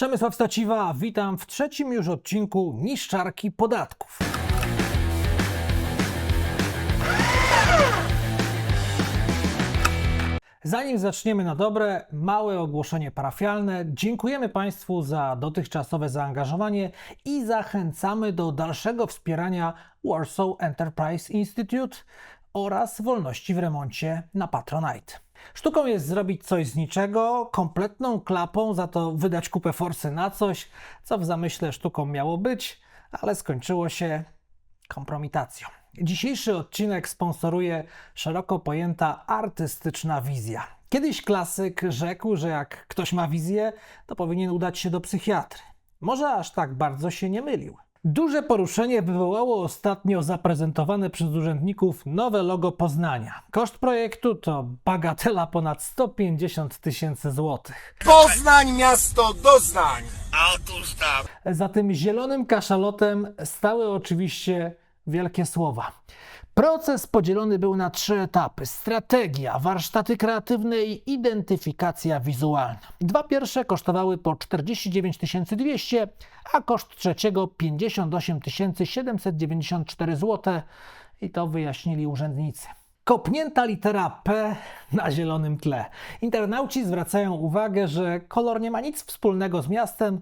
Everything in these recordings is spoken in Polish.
Przemysław Staciwa, witam w trzecim już odcinku Niszczarki Podatków. Zanim zaczniemy na dobre, małe ogłoszenie parafialne. Dziękujemy Państwu za dotychczasowe zaangażowanie i zachęcamy do dalszego wspierania Warsaw Enterprise Institute oraz wolności w remoncie na Patronite. Sztuką jest zrobić coś z niczego, kompletną klapą, za to wydać kupę forsy na coś, co w zamyśle sztuką miało być, ale skończyło się kompromitacją. Dzisiejszy odcinek sponsoruje szeroko pojęta artystyczna wizja. Kiedyś klasyk rzekł, że jak ktoś ma wizję, to powinien udać się do psychiatry. Może aż tak bardzo się nie mylił. Duże poruszenie wywołało ostatnio zaprezentowane przez urzędników nowe logo Poznania. Koszt projektu to bagatela ponad 150 tysięcy złotych. Poznań miasto doznań! Otóż tam. Za tym zielonym kaszalotem stały oczywiście wielkie słowa. Proces podzielony był na trzy etapy: strategia, warsztaty kreatywne i identyfikacja wizualna. Dwa pierwsze kosztowały po 49 200, a koszt trzeciego 58 794 zł i to wyjaśnili urzędnicy. Kopnięta litera P na zielonym tle. Internauci zwracają uwagę, że kolor nie ma nic wspólnego z miastem,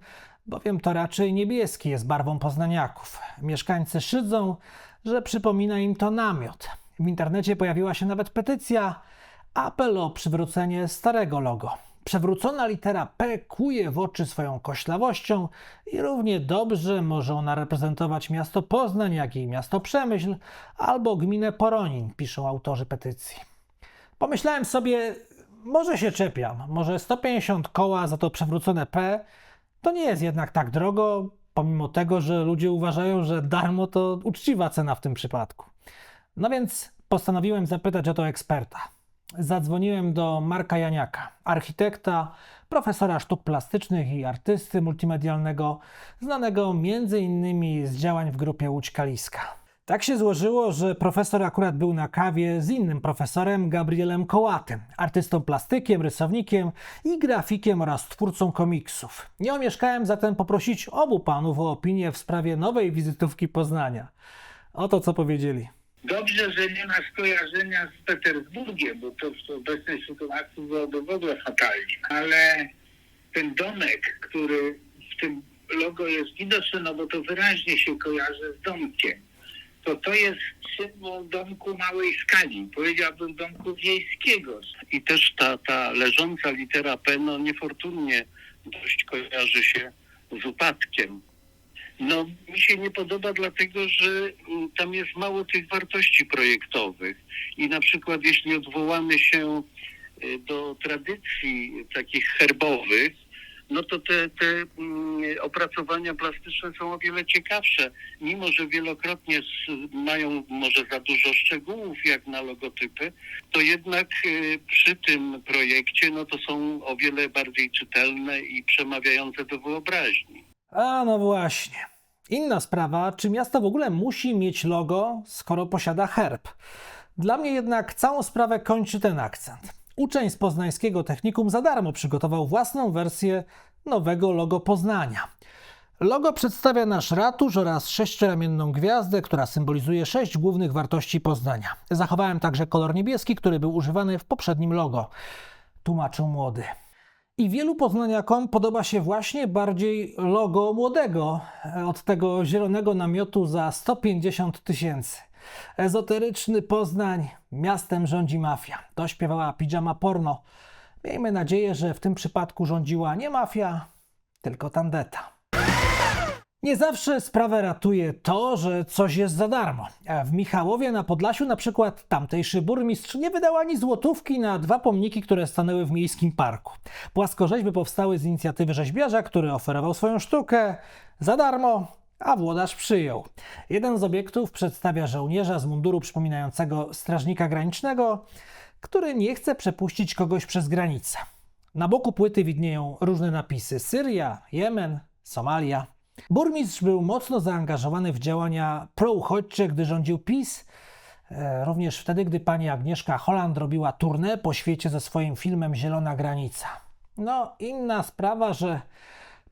bowiem to raczej niebieski jest barwą poznaniaków. Mieszkańcy szydzą, że przypomina im to namiot. W internecie pojawiła się nawet petycja, apel o przywrócenie starego logo. Przewrócona litera P kuje w oczy swoją koślawością i równie dobrze może ona reprezentować miasto Poznań, jak i miasto Przemyśl albo gminę Poronin, piszą autorzy petycji. Pomyślałem sobie, może się czepiam, może 150 koła za to przewrócone P to nie jest jednak tak drogo, pomimo tego, że ludzie uważają, że darmo to uczciwa cena w tym przypadku. No więc postanowiłem zapytać o to eksperta. Zadzwoniłem do Marka Janiaka, architekta, profesora sztuk plastycznych i artysty multimedialnego, znanego m.in. z działań w grupie Łódź Kaliska. Tak się złożyło, że profesor akurat był na kawie z innym profesorem, Gabrielem Kołatym, artystą plastykiem, rysownikiem i grafikiem oraz twórcą komiksów. Nie omieszkałem zatem poprosić obu panów o opinię w sprawie nowej wizytówki Poznania. Oto co powiedzieli. Dobrze, że nie ma skojarzenia z Petersburgiem, bo to w obecnej sytuacji byłoby w ogóle fatalnie. Ale ten domek, który w tym logo jest widoczny, no bo to wyraźnie się kojarzy z domkiem, to to jest symbol domku małej skali, powiedziałbym domku wiejskiego. I też ta, ta leżąca litera P, no niefortunnie dość kojarzy się z upadkiem. No mi się nie podoba dlatego, że mm, tam jest mało tych wartości projektowych i na przykład jeśli odwołamy się y, do tradycji takich herbowych, no to te, te mm, opracowania plastyczne są o wiele ciekawsze, mimo że wielokrotnie mają może za dużo szczegółów jak na logotypy, to jednak y, przy tym projekcie no to są o wiele bardziej czytelne i przemawiające do wyobraźni. A no właśnie. Inna sprawa, czy miasto w ogóle musi mieć logo, skoro posiada herb? Dla mnie jednak całą sprawę kończy ten akcent. Uczeń z poznańskiego technikum za darmo przygotował własną wersję nowego logo Poznania. Logo przedstawia nasz ratusz oraz sześcioramienną gwiazdę, która symbolizuje sześć głównych wartości Poznania. Zachowałem także kolor niebieski, który był używany w poprzednim logo. Tłumaczył młody. I wielu poznaniakom podoba się właśnie bardziej logo młodego e, od tego zielonego namiotu za 150 tysięcy. Ezoteryczny Poznań, miastem rządzi mafia. To śpiewała pijama porno. Miejmy nadzieję, że w tym przypadku rządziła nie mafia, tylko tandeta. Nie zawsze sprawę ratuje to, że coś jest za darmo. W Michałowie na Podlasiu na przykład tamtejszy burmistrz nie wydał ani złotówki na dwa pomniki, które stanęły w miejskim parku. Płaskorzeźby powstały z inicjatywy rzeźbiarza, który oferował swoją sztukę za darmo, a włodarz przyjął. Jeden z obiektów przedstawia żołnierza z munduru przypominającego strażnika granicznego, który nie chce przepuścić kogoś przez granicę. Na boku płyty widnieją różne napisy: Syria, Jemen, Somalia. Burmistrz był mocno zaangażowany w działania prouchodźcze, gdy rządził PiS. E, Również wtedy, gdy pani Agnieszka Holland robiła tournée po świecie ze swoim filmem Zielona Granica. No, inna sprawa, że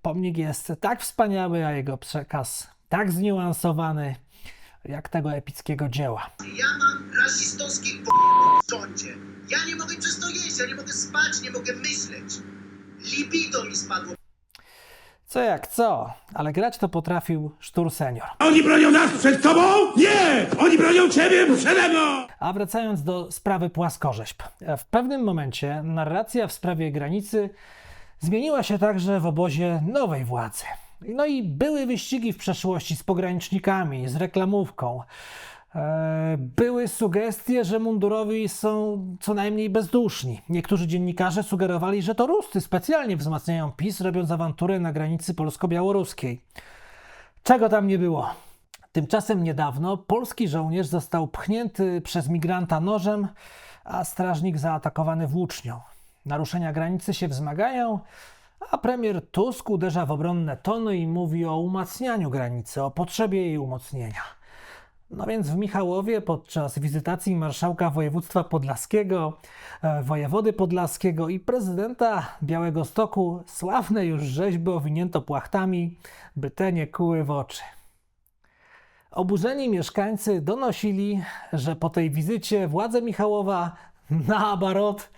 Pomnik jest tak wspaniały, a jego przekaz tak zniuansowany, jak tego epickiego dzieła. Ja mam rasistowskich p- w sądzie. Ja nie mogę przez to jeść, ja nie mogę spać, nie mogę myśleć. Libido mi spadło. Co jak co, ale grać to potrafił Sztur senior. Oni bronią nas przed tobą? Nie! Oni bronią ciebie przede mną! A wracając do sprawy płaskorzeźb. W pewnym momencie narracja w sprawie granicy zmieniła się także w obozie nowej władzy. No i były wyścigi w przeszłości z pogranicznikami, z reklamówką. E, Były sugestie, że mundurowi są co najmniej bezduszni. Niektórzy dziennikarze sugerowali, że to Ruscy specjalnie wzmacniają PiS, robiąc awanturę na granicy polsko-białoruskiej. Czego tam nie było? Tymczasem niedawno polski żołnierz został pchnięty przez migranta nożem, a strażnik zaatakowany włócznią. Naruszenia granicy się wzmagają, a premier Tusk uderza w obronne tony i mówi o umacnianiu granicy, o potrzebie jej umocnienia. No więc w Michałowie podczas wizytacji marszałka województwa podlaskiego, e, wojewody podlaskiego i prezydenta Białego Stoku sławne już rzeźby owinięto płachtami, by te nie kuły w oczy. Oburzeni mieszkańcy donosili, że po tej wizycie władze Michałowa na Abarot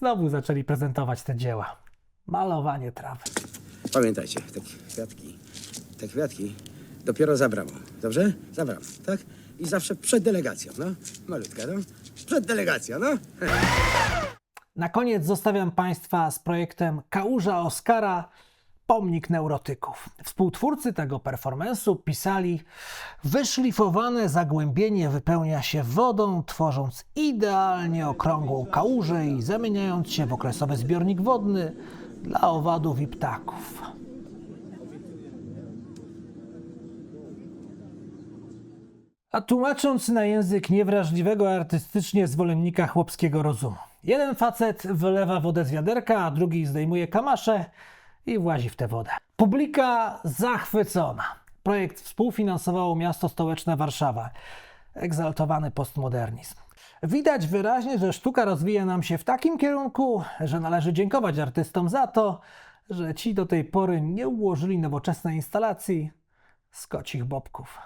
znowu zaczęli prezentować te dzieła. Malowanie trawy. Pamiętajcie, te kwiatki, te kwiatki dopiero za bramą, dobrze? Za bramą, tak? I zawsze przed delegacją, no. Malutka, no. Przed delegacją, no. Na koniec zostawiam Państwa z projektem Kałuża Oskara Pomnik Neurotyków. Współtwórcy tego performance'u pisali Wyszlifowane zagłębienie wypełnia się wodą, tworząc idealnie okrągłą kałużę i zamieniając się w okresowy zbiornik wodny dla owadów i ptaków. A tłumacząc na język niewrażliwego artystycznie zwolennika chłopskiego rozumu. Jeden facet wylewa wodę z wiaderka, a drugi zdejmuje kamasze i włazi w tę wodę. Publika zachwycona. Projekt współfinansowało miasto stołeczne Warszawa. Egzaltowany postmodernizm. Widać wyraźnie, że sztuka rozwija nam się w takim kierunku, że należy dziękować artystom za to, że ci do tej pory nie ułożyli nowoczesnej instalacji z kocich bobków.